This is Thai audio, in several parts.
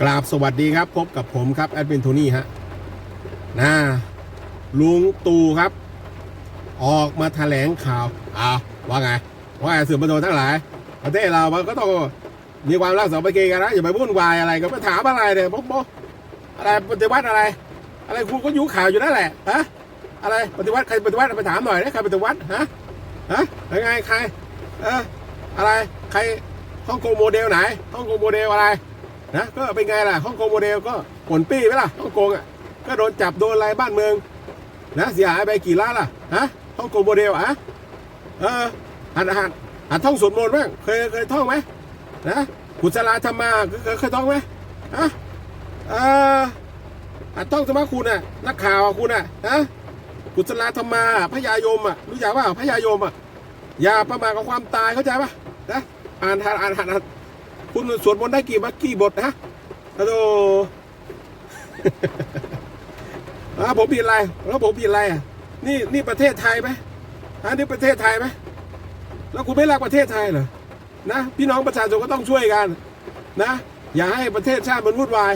กราบสวัสดีครับ พบกับผมครับแอดมินโทนี่ฮะนะลุงตู่ครับ ออกมาแถลงข่าวอ้าวว่าไง ว่าไงสื่อมวลชนทั้งหลาย ประเทศเรามันก็ต้องมีความรักสามัคคีกันนะอย่าไปวุ่นวายอะไรก็ไปถามอะไรเนี่ยพวกอะไรปฏิวัติอะไร อะไรคุณก็อยุ่ข่าวอยู่นั่นแหละฮะอะไรปฏิวัติใครปฏิวัติไปถามหน่อยนะใครปฏิวัติฮะฮะยังไงใครเอออะไรใครฮ่องกงโมเดลไหนฮ่องกงโมเดลอะไร นะก็เป็นไงล่ะฮ่องกงโมเดลก็ผลปี้ไหมล่ะฮ่องกงอะก็โดนจับโดนอะไรบ้านเมืองนะเสียหายไปกี่ล้านล่ะฮะฮ่องกงโมเดลอะเออหัดหัดหัดท่องสวดมนต์บ้างเคยเคยท่องไหมนะกุศลธรรมาเคยเคยท่องไหมฮะเออหัดท่องสมาคุณอะนักข่าวคุณอะฮะกุศลธรรมาพยายมอะรู้จักว่าพยายมอะอย่าประมาทกับความตายเข้าใจป่ะนะอ่านหัดอ่านหัดหัด คุณสวดมนต์ได้กี่บักกี่บทฮะฮัลโหลอ่าผมผิดอะไร แล้วผมผิดอะไรอะ นี่นี่ประเทศไทยไหมฮะนี่ประเทศไทยไหมแล้วคุณไม่รักประเทศไทยเหรอ นะ พี่น้องประชาชนก็ต้องช่วยกัน นะ อย่าให้ประเทศชาติมันวุ่นวาย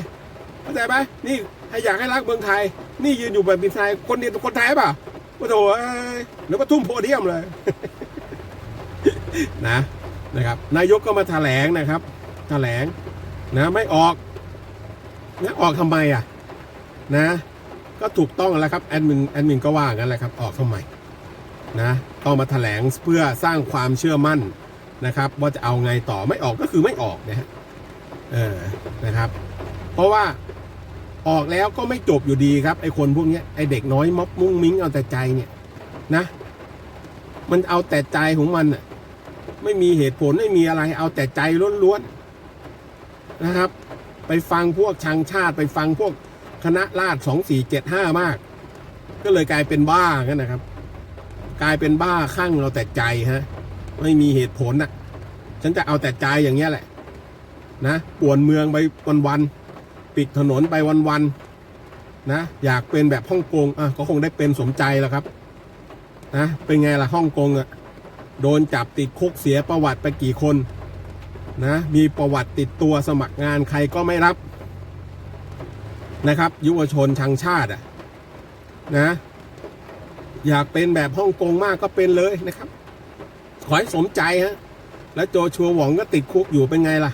เข้าใจไหมนี่ให้อยากให้รักเมืองไทย นี่ยืนอยู่แบบเป็นไทย คนเดียวคนไทยป่ะโอ้โหเอ้ยหรือว่าทุ่มโพเดียมเลย นะ นะครับ นายกก็มาแถลงนะครับ แถลงนะไม่ออกนะออกทำไมอะนะ ก็ถูกต้องแล้วครับแอดมินแอดมินก็ว่างั้นแหละครับออกทำไมนะต้องมาแถลงเพื่อสร้างความเชื่อมั่นนะครับ ว่าจะเอาไงต่อไม่ออกก็คือไม่ออกนะฮะเออนะครับ เพราะว่าออกแล้วก็ไม่จบอยู่ดีครับไอ้คนพวกนี้ไอ้เด็กน้อยม็อบมุ้งมิ้งเอาแต่ใจเนี่ยนะ มันเอาแต่ใจของมันอะไม่มีเหตุผลไม่มีอะไรเอาแต่ใจล้วนๆ นะครับ ไปฟังพวกชังชาติ ไปฟังพวกคณะราษฎรสองสี่เจ็ดห้ามาก ก็เลยกลายเป็นบ้ากันนะครับ กลายเป็นบ้าข้างเราแต่ใจฮะไม่มีเหตุผลน่ะฉันจะเอาแต่ใจอย่างเงี้ยแหละ นะป่วนเมืองไปวันๆปิดถนนไปวันๆนะ อยากเป็นแบบฮ่องกงอะก็คงได้เป็นสมใจแล้วครับนะเป็นไงล่ะฮ่องกงอะโดนจับติดคุกเสียประวัติไปกี่คน นะมีประวัติติดตัวสมัครงานใครก็ไม่รับนะครับ ยุวชนชังชาติอะนะอยากเป็นแบบฮ่องกงมากก็เป็นเลยนะครับ ขอให้สมใจฮะ แล้วโจชัวหวองก็ติดคุกอยู่เป็นไงล่ะ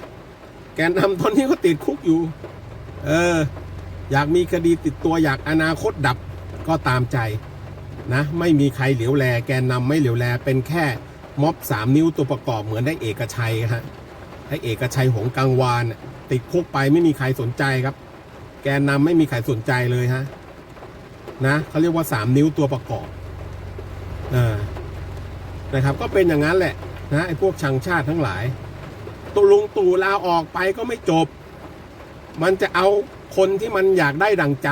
แกนนำตอนนี้ก็ติดคุกอยู่ เออ อยากมีคดีติดตัวอยากอนาคตดับก็ตามใจนะ ไม่มีใครเหลียวแล แกนนำไม่เหลียวแล เป็นแค่ม็อบสามนิ้วตัวประกอบเหมือนได้เอกชัยฮะ ไอ้เอกชัยหงกังวาน ติดคุกไปไม่มีใครสนใจครับ แกนนำไม่มีใครสนใจเลยฮะนะเขาเรียกว่าสามนิ้วตัวประกอบนะครับ ก็เป็นอย่างนั้นแหละนะไอ้พวกชังชาติทั้งหลายตุลุงตู่ลาออกไปก็ไม่จบ มันจะเอาคนที่มันอยากได้ดั่งใจ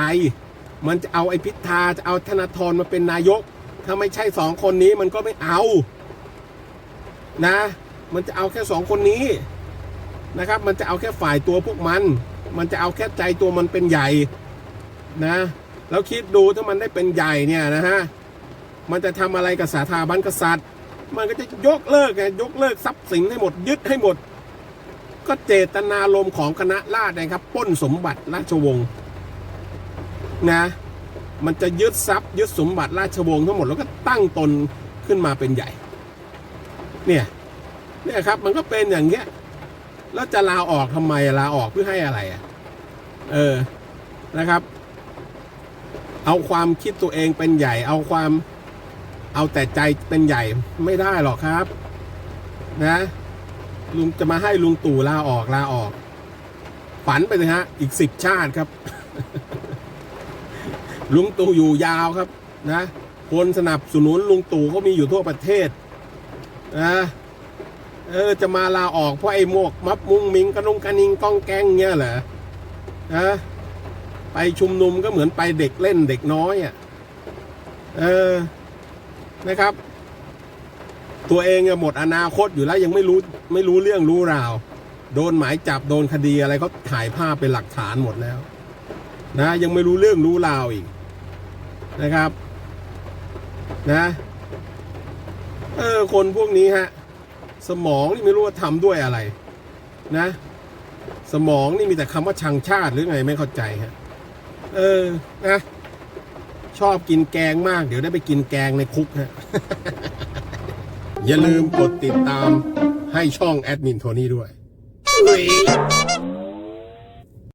มันจะเอาไอ้พิธาจะเอาธนาธรมาเป็นนายก ถ้าไม่ใช่สองคนนี้มันก็ไม่เอา นะ มันจะเอาแค่สองคนนี้ นะครับ มันจะเอาแค่ฝ่ายตัวพวกมัน มันจะเอาแค่ใจตัวมันเป็นใหญ่นะแล้วคิดดูถ้ามันได้เป็นใหญ่เนี่ยนะฮะมันจะทำอะไรกับสถาบันกษัตริย์ มันก็จะยกเลิกไงยกเลิกทรัพย์สินให้หมดยึดให้หมด ก็เจตนารมณ์ของคณะราษฎรนะครับป้นสมบัติราชวงศ์นะมันจะยึดทรัพย์ยึดสมบัติราชวงศ์ทั้งหมดแล้วก็ตั้งตนขึ้นมาเป็นใหญ่ เนี่ยเนี่ยครับมันก็เป็นอย่างเงี้ย แล้วจะลาออกทำไมลาออกเพื่อให้อะไรอะ เออนะครับ เอาความคิดตัวเองเป็นใหญ่ เอาความเอาแต่ใจเป็นใหญ่ไม่ได้หรอกครับ นะลุงจะมาให้ลุงตู่ลาออกลาออก ฝันไปเลยฮะ อีกสิบชาติครับ ลุงตู่อยู่ยาวครับ นะคนสนับสนุนลุงตู่ก็มีอยู่ทั่วประเทศนะ เออ จะมาลาออกเพราะไอ้โมกมับมุงมิงกระนงกระนิงก้องแกงเงี้ยเหรอนะไปชุมนุมก็เหมือนไปเด็กเล่นเด็กน้อยอะ เออนะครับ ตัวเองหมดอนาคตอยู่แล้วยังไม่รู้ไม่รู้เรื่องรู้ราว โดนหมายจับโดนคดีอะไรเขาถ่ายภาพเป็นหลักฐานหมดแล้ว นะ ยังไม่รู้เรื่องรู้ราวอีกนะครับ นะ เออ คนพวกนี้ฮะ สมองนี่ไม่รู้ว่าทำด้วยอะไรนะ สมองนี่มีแต่คำว่าชังชาติหรือไงไม่เข้าใจฮะเออนะชอบกินแกงมาก เดี๋ยวได้ไปกินแกงในคุกฮะอย่าลืมกดติดตามให้ช่องแอดมินโทนี่ด้วย